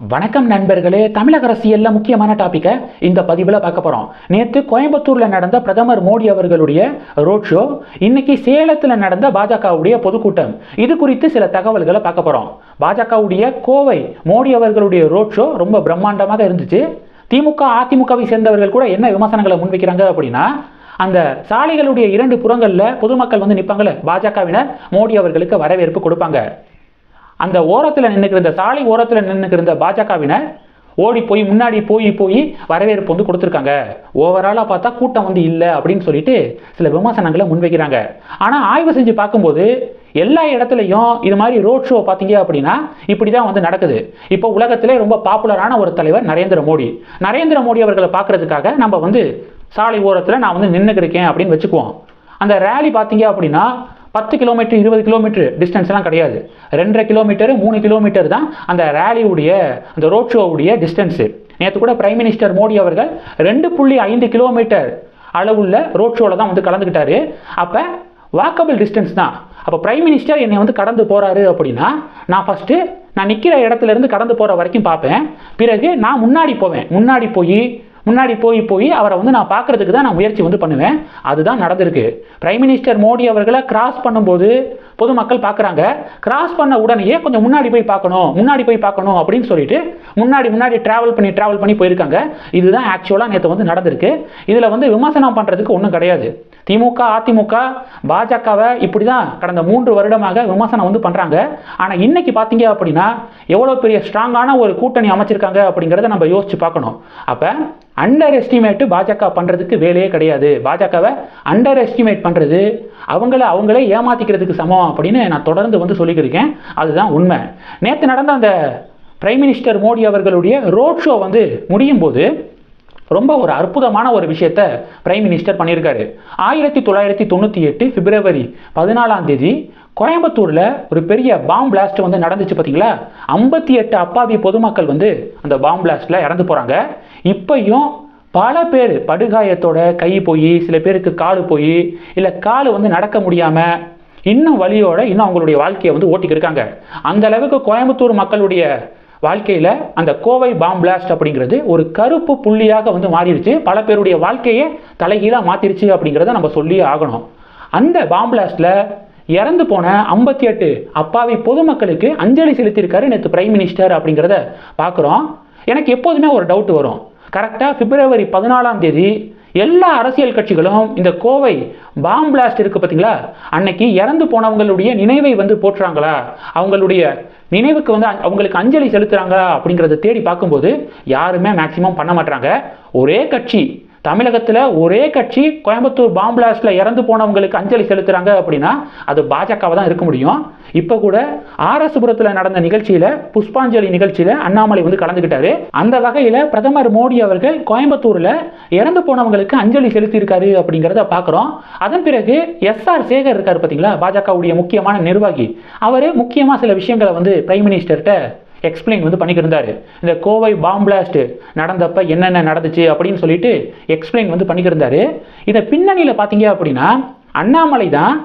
வணக்கம் நண்பர்களே தமிழக அரசியல்ல முக்கியமான டாப்பிக்கை இந்த பதிவில் பார்க்க போகிறோம் நேற்று கோயம்புத்தூரில் நடந்த பிரதமர் மோடி அவர்களுடைய ரோட் ஷோ இன்னைக்கு சேலத்தில் நடந்த பாஜகவுடைய பொதுக்கூட்டம். இது குறித்து சில தகவல்களை பார்க்க போகிறோம் பாஜகவுடைய கோவை மோடி அவர்களுடைய ரோட் ஷோ ரொம்ப பிரம்மாண்டமாக இருந்துச்சு. திமுக அதிமுகவை சேர்ந்தவர்கள் கூட என்ன விமர்சனங்களை முன்வைக்கிறாங்க அப்படின்னா அந்த சாலைகளுடைய இரண்டு புறங்களில் பொதுமக்கள் வந்து நிற்பாங்கல்ல பாஜகவினர் மோடி அவர்களுக்கு வரவேற்பு கொடுப்பாங்க. அந்த ஓரத்தில் நின்றுக்கிற இந்த சாலை ஓரத்தில் நின்றுக்கிற இந்த பாஜகவினர் ஓடி போய் முன்னாடி போய் போய் வரவேற்பு வந்து கொடுத்துருக்காங்க. ஓவராலாக பார்த்தா கூட்டம் வந்து இல்லை அப்படின்னு சொல்லிட்டு சில விமர்சனங்களை முன்வைக்கிறாங்க. ஆனால் ஆய்வு செஞ்சு பார்க்கும்போது எல்லா இடத்துலையும் இது மாதிரி ரோட் ஷோ பார்த்தீங்க அப்படின்னா இப்படி தான் வந்து நடக்குது. இப்போ உலகத்திலே ரொம்ப பாப்புலரான ஒரு தலைவர் நரேந்திர மோடி. நரேந்திர மோடி அவர்களை பார்க்கறதுக்காக நம்ம வந்து சாலை ஓரத்தில் நான் வந்து நின்றுக்கிருக்கேன் அப்படின்னு வச்சுக்குவோம். அந்த ரேலி பார்த்தீங்க அப்படின்னா பத்து கிலோமீட்டர் இருபது கிலோமீட்டர் டிஸ்டன்ஸ்லாம் கிடையாது. ரெண்டரை கிலோமீட்டர் மூணு கிலோமீட்டர் தான் அந்த ரேலியுடைய அந்த ரோட் ஷோவுடைய டிஸ்டன்ஸு நேற்று கூட பிரைம் மினிஸ்டர் மோடி அவர்கள் ரெண்டு புள்ளி ஐந்து கிலோமீட்டர் அளவுள்ள ரோட் ஷோவில் தான் வந்து கலந்துக்கிட்டாரு. அப்போ வாக்கபிள் டிஸ்டன்ஸ் தான். அப்போ பிரைம் மினிஸ்டர் என்னை வந்து கடந்து போகிறாரு அப்படின்னா நான் ஃபஸ்ட்டு நான் நிற்கிற இடத்துலேருந்து கடந்து போகிற வரைக்கும் பார்ப்பேன். பிறகு நான் முன்னாடி போவேன். முன்னாடி போய் முன்னாடி போய் போய் அவரை வந்து நான் பார்க்கறதுக்கு தான் நான் முயற்சி வந்து பண்ணுவேன். அதுதான் நடந்திருக்கு. பிரைம் மினிஸ்டர் மோடி அவர்களை கிராஸ் பண்ணும்போது பொதுமக்கள் பார்க்குறாங்க. கிராஸ் பண்ண உடனேயே கொஞ்சம் முன்னாடி போய் பார்க்கணும் முன்னாடி போய் பார்க்கணும் அப்படின்னு சொல்லிட்டு முன்னாடி முன்னாடி ட்ராவல் பண்ணி ட்ராவல் பண்ணி போயிருக்காங்க. இதுதான் ஆக்சுவலாக நேற்று வந்து நடந்திருக்கு. இதில் வந்து விமர்சனம் பண்ணுறதுக்கு ஒன்றும் கிடையாது. திமுக அதிமுக பாஜகவை இப்படி தான் கடந்த மூன்று வருடமாக விமர்சனம் வந்து பண்ணுறாங்க ஆனால் இன்னைக்கு பார்த்தீங்க அப்படின்னா எவ்வளோ பெரிய ஸ்ட்ராங்கான ஒரு கூட்டணி அமைச்சிருக்காங்க அப்படிங்கிறத நம்ம யோசிச்சு பார்க்கணும். அப்போ அண்டர் எஸ்டிமேட்டு பாஜக பண்ணுறதுக்கு வேலையே கிடையாது. பாஜகவை அண்டர் எஸ்டிமேட் பண்ணுறது அவங்கள அவங்களே ஏமாத்திக்கிறதுக்கு சமம் அப்படின்னு நான் தொடர்ந்து வந்து சொல்லிக்கிருக்கேன். அதுதான் உண்மை. நேற்று நடந்த அந்த பிரைம் மினிஸ்டர் மோடி அவர்களுடைய ரோட் ஷோ வந்து முடியும் போது ரொம்ப ஒரு அற்புதமான ஒரு விஷயத்த பிரைம் மினிஸ்டர் பண்ணியிருக்காரு. ஆயிரத்தி தொள்ளாயிரத்தி தொண்ணூற்றி எட்டு பிப்ரவரி பதினாலாம் தேதி கோயம்புத்தூரில் ஒரு பெரிய பாம் பிளாஸ்ட் வந்து நடந்துச்சு பார்த்தீங்களா ஐம்பத்தி எட்டு அப்பாவி பொதுமக்கள் வந்து அந்த பாம் பிளாஸ்டில் இறந்து போகிறாங்க இப்பையும் பல பேர் படுகாயத்தோட கை போய் சில பேருக்கு காலு போய் இல்லை காலு வந்து நடக்க முடியாமல் இன்னும் வழியோட இன்னும் அவங்களுடைய வாழ்க்கையை வந்து ஓட்டிக்கிட்டு இருக்காங்க. அந்த அளவுக்கு கோயம்புத்தூர் மக்களுடைய வாழ்க்கையில் அந்த கோவை பாம் பிளாஸ்ட் அப்படிங்கிறது ஒரு கருப்பு புள்ளியாக வந்து மாறிடுச்சு. பல பேருடைய வாழ்க்கையை தலைகீழாக மாற்றிருச்சு அப்படிங்கிறத நம்ம சொல்லி ஆகணும். அந்த பாம் பிளாஸ்டில் இறந்து போன ஐம்பத்தி எட்டு அப்பாவி பொதுமக்களுக்கு அஞ்சலி செலுத்தியிருக்காரு நேற்று பிரைம் மினிஸ்டர் அப்படிங்கிறத பார்க்குறோம் எனக்கு எப்போதுமே ஒரு டவுட் வரும். கரெக்டாக பிப்ரவரி பதினாலாம் தேதி எல்லா அரசியல் கட்சிகளும் இந்த கோவை பாம் பிளாஸ்ட் இருக்குது பார்த்தீங்களா? அன்னைக்கு இறந்து போனவங்களுடைய நினைவை வந்து போற்றுறாங்களா அவங்களுடைய நினைவுக்கு வந்து அ- அவங்களுக்கு அஞ்சலி செலுத்துகிறாங்க அப்படிங்கிறத தேடி பார்க்கும்போது யாருமே மேக்சிமம் பண்ண மாட்டாங்க ஒரே கட்சி தமிழகத்தில் ஒரே கட்சி கோயம்புத்தூர் பாம்பிளாஸ்டில் இறந்து போனவங்களுக்கு அஞ்சலி செலுத்துகிறாங்க அப்படின்னா அது பாஜகவை தான் இருக்க முடியும். இப்போ கூட ஆர்எஸ்புரத்தில் நடந்த நிகழ்ச்சியில் புஷ்பாஞ்சலி நிகழ்ச்சியில் அண்ணாமலை வந்து கலந்துக்கிட்டாரு அந்த வகையில் பிரதமர் மோடி அவர்கள் கோயம்புத்தூரில் இறந்து போனவங்களுக்கு அஞ்சலி செலுத்தியிருக்காரு அப்படிங்கிறத பார்க்குறோம் அதன் பிறகு எஸ்ஆர் சேகர் இருக்கார் பார்த்தீங்களா பாஜகவுடைய முக்கியமான நிர்வாகி. அவர் முக்கியமாக சில விஷயங்களை வந்து பிரைம் மினிஸ்டர்கிட்ட எக்ஸ்பிளைன் வந்து பண்ணிக்கிருந்தாரு இந்த கோவை பாம் பிளாஸ்ட் நடந்தப்ப என்னென்ன நடந்துச்சு அப்படின்னு சொல்லிட்டு எக்ஸ்பிளைன் வந்து பண்ணிக்கிருந்தாரு இதை பின்னணியில் பார்த்தீங்க அப்படின்னா அண்ணாமலை தான்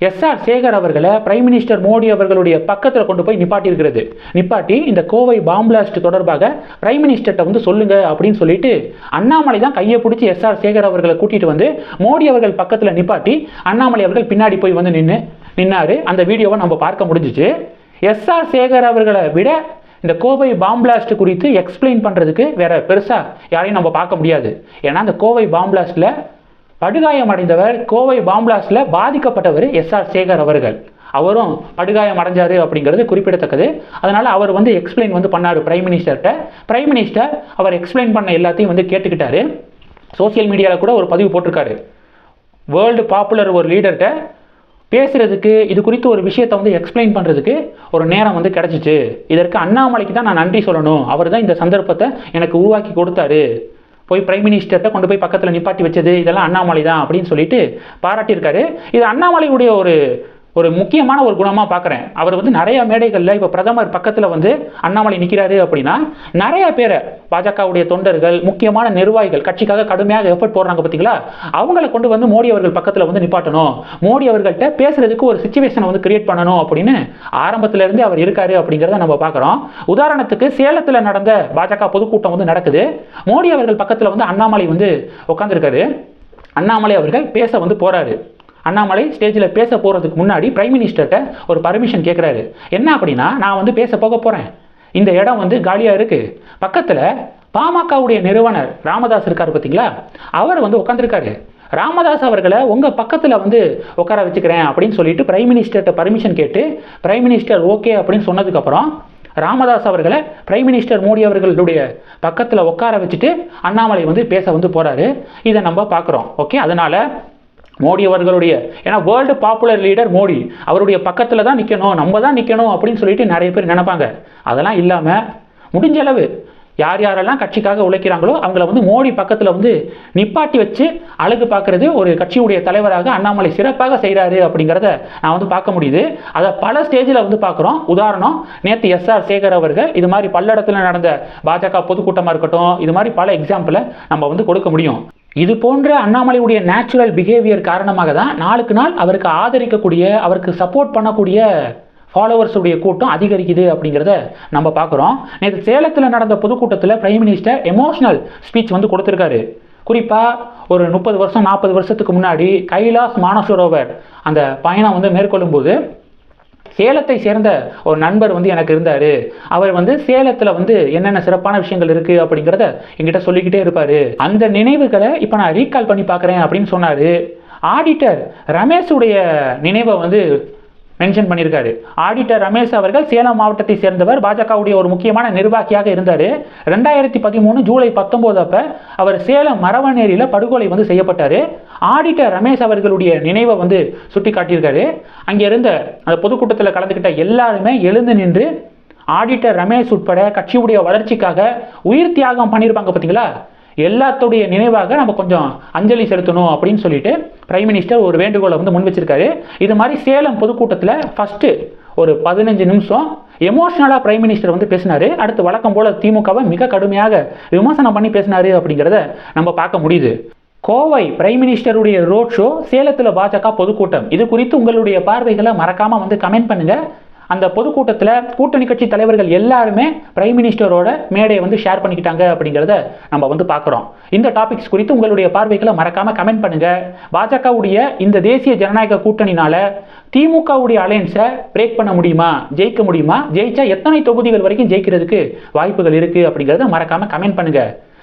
எஸ்ஆர் சேகர் அவர்களை பிரைம் மினிஸ்டர் மோடி அவர்களுடைய பக்கத்தில் கொண்டு போய் நிப்பாட்டியிருக்கிறது. நிப்பாட்டி இந்த கோவை பாம்பிளாஸ்ட் தொடர்பாக பிரைம் மினிஸ்டர்கிட்ட வந்து சொல்லுங்க அப்படின்னு சொல்லிட்டு அண்ணாமலை தான் கையை பிடிச்சி எஸ்ஆர் சேகர் அவர்களை கூட்டிட்டு வந்து மோடி அவர்கள் பக்கத்தில் நிப்பாட்டி அண்ணாமலை அவர்கள் பின்னாடி போய் வந்து நின்று நின்னாரு. அந்த வீடியோவை நம்ம பார்க்க முடிஞ்சிச்சு. எஸ்ஆர் சேகர் அவர்களை விட இந்த கோவை பாம் பிளாஸ்ட் குறித்து எக்ஸ்பிளைன் பண்ணுறதுக்கு வேற பெருசாக யாரையும் நம்ம பார்க்க முடியாது. ஏன்னா அந்த கோவை பாம் பிளாஸ்டில் படுகாயம் அடைந்தவர் கோவை பாம் பிளாஸ்டில் பாதிக்கப்பட்டவர் எஸ்ஆர் சேகர் அவர்கள். அவரும் படுகாயம் அடைஞ்சாரு அப்படிங்கிறது குறிப்பிடத்தக்கது. அதனால் அவர் வந்து எக்ஸ்பிளைன் வந்து பண்ணார் பிரைம் மினிஸ்டர்கிட்ட பிரைம் மினிஸ்டர் அவர் எக்ஸ்பிளைன் பண்ண எல்லாத்தையும் வந்து கேட்டுக்கிட்டாரு. சோஷியல் மீடியாவில் கூட ஒரு பதிவு போட்டிருக்காரு. வேர்ல்டு பாப்புலர் ஒரு லீடர்கிட்ட பேசுகிறதுக்கு இது குறித்து ஒரு விஷயத்தை வந்து எக்ஸ்பிளைன் பண்ணுறதுக்கு ஒரு நேரம் வந்து கிடச்சிச்சு. இதற்கு அண்ணாமலைக்கு தான் நான் நன்றி சொல்லணும். அவர் தான் இந்த சந்தர்ப்பத்தை எனக்கு உருவாக்கி கொடுத்தாரு. போய் பிரைம் மினிஸ்டர்கிட்ட கொண்டு போய் பக்கத்தில் நிப்பாட்டி வச்சது இதெல்லாம் அண்ணாமலை தான் அப்படின்னு சொல்லிட்டு பாராட்டியிருக்காரு. இது அண்ணாமலையுடைய ஒரு ஒரு முக்கியமான ஒரு குணமாக பார்க்குறேன் அவர் வந்து நிறைய மேடைகளில் இப்போ பிரதமர் பக்கத்தில் வந்து அண்ணாமலை நிற்கிறாரு அப்படின்னா நிறைய பேரை பாஜகவுடைய தொண்டர்கள் முக்கியமான நிர்வாகிகள் கட்சிக்காக கடுமையாக எஃபர்ட் போடுறாங்க பார்த்தீங்களா அவங்கள கொண்டு வந்து மோடி அவர்கள் பக்கத்தில் வந்து நிப்பாட்டணும். மோடி அவர்கள்ட்ட பேசுறதுக்கு ஒரு சுச்சுவேஷனை வந்து கிரியேட் பண்ணணும் அப்படின்னு ஆரம்பத்திலேருந்தே அவர் இருக்காரு அப்படிங்கிறத நம்ம பார்க்குறோம் உதாரணத்துக்கு சேலத்தில் நடந்த பாஜக பொதுக்கூட்டம் வந்து நடக்குது. மோடி அவர்கள் பக்கத்தில் வந்து அண்ணாமலை வந்து உட்காந்துருக்காரு அண்ணாமலை அவர்கள் பேச வந்து போகிறாரு அண்ணாமலை ஸ்டேஜில் பேச போகிறதுக்கு முன்னாடி பிரைம் மினிஸ்டர்கிட்ட ஒரு பர்மிஷன் கேட்குறாரு என்ன அப்படின்னா நான் வந்து பேச போக போகிறேன் இந்த இடம் வந்து காலியாக இருக்குது பக்கத்தில் பாமகவுடைய நிறுவனர் ராமதாஸ் இருக்கார் பார்த்தீங்களா அவர் வந்து உட்காந்துருக்காரு ராமதாஸ் அவர்களை உங்கள் பக்கத்தில் வந்து உட்கார வச்சுக்கிறேன் அப்படின்னு சொல்லிட்டு பிரைம் மினிஸ்டர்கிட்ட பர்மிஷன் கேட்டு பிரைம் மினிஸ்டர் ஓகே அப்படின்னு சொன்னதுக்கப்புறம் ராமதாஸ் அவர்களை பிரைம் மினிஸ்டர் மோடி அவர்களுடைய பக்கத்தில் உட்கார வச்சுட்டு அண்ணாமலை வந்து பேச வந்து போகிறாரு இதை நம்ம பார்க்குறோம் ஓகே அதனால் மோடி அவர்களுடைய ஏன்னா வேர்ல்டு பாப்புலர் லீடர் மோடி அவருடைய பக்கத்தில் தான் நிற்கணும் நம்ம தான் நிற்கணும் அப்படின்னு சொல்லிட்டு நிறைய பேர் நினைப்பாங்க. அதெல்லாம் இல்லாமல் முடிஞ்ச அளவு யார் யாரெல்லாம் கட்சிக்காக உழைக்கிறாங்களோ அவங்கள வந்து மோடி பக்கத்தில் வந்து நிப்பாட்டி வச்சு அழகு பார்க்கறது ஒரு கட்சியுடைய தலைவராக அண்ணாமலை சிறப்பாக செய்கிறாரு அப்படிங்கிறத நான் வந்து பார்க்க முடியுது. அதை பல ஸ்டேஜில் வந்து பார்க்குறோம். உதாரணம் நேற்று எஸ்ஆர் சேகர் அவர்கள் இது மாதிரி பல்லடத்தில் நடந்த பாஜக பொதுக்கூட்டமாக இருக்கட்டும் இது மாதிரி பல எக்ஸாம்பிளை நம்ம வந்து கொடுக்க முடியும். இது போன்ற அண்ணாமலையுடைய நேச்சுரல் பிஹேவியர் காரணமாக தான் நாளுக்கு நாள் அவருக்கு ஆதரிக்கக்கூடிய அவருக்கு சப்போர்ட் பண்ணக்கூடிய ஃபாலோவர்ஸுடைய கூட்டம் அதிகரிக்குது அப்படிங்கிறத நம்ம பார்க்குறோம். நேற்று சேலத்தில் நடந்த பொதுக்கூட்டத்தில் பிரைம் மினிஸ்டர் எமோஷனல் ஸ்பீச் வந்து கொடுத்துருக்காரு. குறிப்பாக ஒரு முப்பது வருஷம் நாற்பது வருஷத்துக்கு முன்னாடி கைலாஸ் மானசரோவர் அந்த பயணம் வந்து மேற்கொள்ளும்போது சேலத்தை சேர்ந்த ஒரு நண்பர் வந்து எனக்கு இருந்தார். அவர் வந்து சேலத்தில் வந்து என்னென்ன சிறப்பான விஷயங்கள் இருக்குது அப்படிங்கிறத என்கிட்ட சொல்லிக்கிட்டே இருப்பார். அந்த நினைவுகளை இப்போ நான் ரீகால் பண்ணி பார்க்குறேன் அப்படின்னு சொன்னார். ஆடிட்டர் ரமேஷுடைய நினைவை வந்து மென்ஷன் பண்ணியிருக்காரு. ஆடிட்டர் ரமேஷ் அவர்கள் சேலம் மாவட்டத்தை சேர்ந்தவர். பாஜகவுடைய ஒரு முக்கியமான நிர்வாகியாக இருந்தார். ரெண்டாயிரத்தி பதிமூணு ஜூலை பத்தொம்போது அப்போ அவர் சேலம் மரவநேரியில் படுகொலை வந்து செய்யப்பட்டார். ஆடிட்டர் ரமேஷ் அவர்களுடைய நினைவை வந்து சுட்டி காட்டியிருக்காரு அங்கே இருந்த அந்த பொதுக்கூட்டத்தில் கலந்துக்கிட்ட எல்லாருமே எழுந்து நின்று ஆடிட்டர் ரமேஷ் உட்பட கட்சியுடைய வளர்ச்சிக்காக உயிர் தியாகம் பண்ணியிருப்பாங்க பார்த்தீங்களா எல்லாத்துடைய நினைவாக நம்ம கொஞ்சம் அஞ்சலி செலுத்தணும் அப்படின்னு சொல்லிட்டு பிரைம் மினிஸ்டர் ஒரு வேண்டுகோளை வந்து முன் வச்சிருக்காரு இது மாதிரி சேலம் பொதுக்கூட்டத்தில் ஃபஸ்ட்டு ஒரு பதினஞ்சு நிமிஷம் எமோஷனலாக பிரைம் மினிஸ்டர் வந்து பேசினாரு. அடுத்து வழக்கம் போல திமுகவை மிக கடுமையாக விமர்சனம் பண்ணி பேசினாரு அப்படிங்கிறத நம்ம பார்க்க முடியுது. கோவை பிரைம் மினிஸ்டருடைய ரோட் ஷோ சேலத்தில் பாஜக பொதுக்கூட்டம். இது குறித்து உங்களுடைய பார்வைகளை மறக்காமல் வந்து கமெண்ட் பண்ணுங்கள் அந்த பொதுக்கூட்டத்தில் கூட்டணி கட்சி தலைவர்கள் எல்லாருமே பிரைம் மினிஸ்டரோட மேடையை வந்து ஷேர் பண்ணிக்கிட்டாங்க அப்படிங்கிறத நம்ம வந்து பார்க்குறோம். இந்த டாபிக்ஸ் குறித்து உங்களுடைய பார்வைகளை மறக்காம கமெண்ட் பண்ணுங்க. பாஜகவுடைய இந்த தேசிய ஜனநாயக கூட்டணினால திமுகவுடைய அலையன்ஸை பிரேக் பண்ண முடியுமா? ஜெயிக்க முடியுமா? ஜெயிச்சா எத்தனை தொகுதிகள் வரைக்கும் ஜெயிக்கிறதுக்கு வாய்ப்புகள் இருக்குது அப்படிங்கிறத மறக்காம கமெண்ட் பண்ணுங்கள்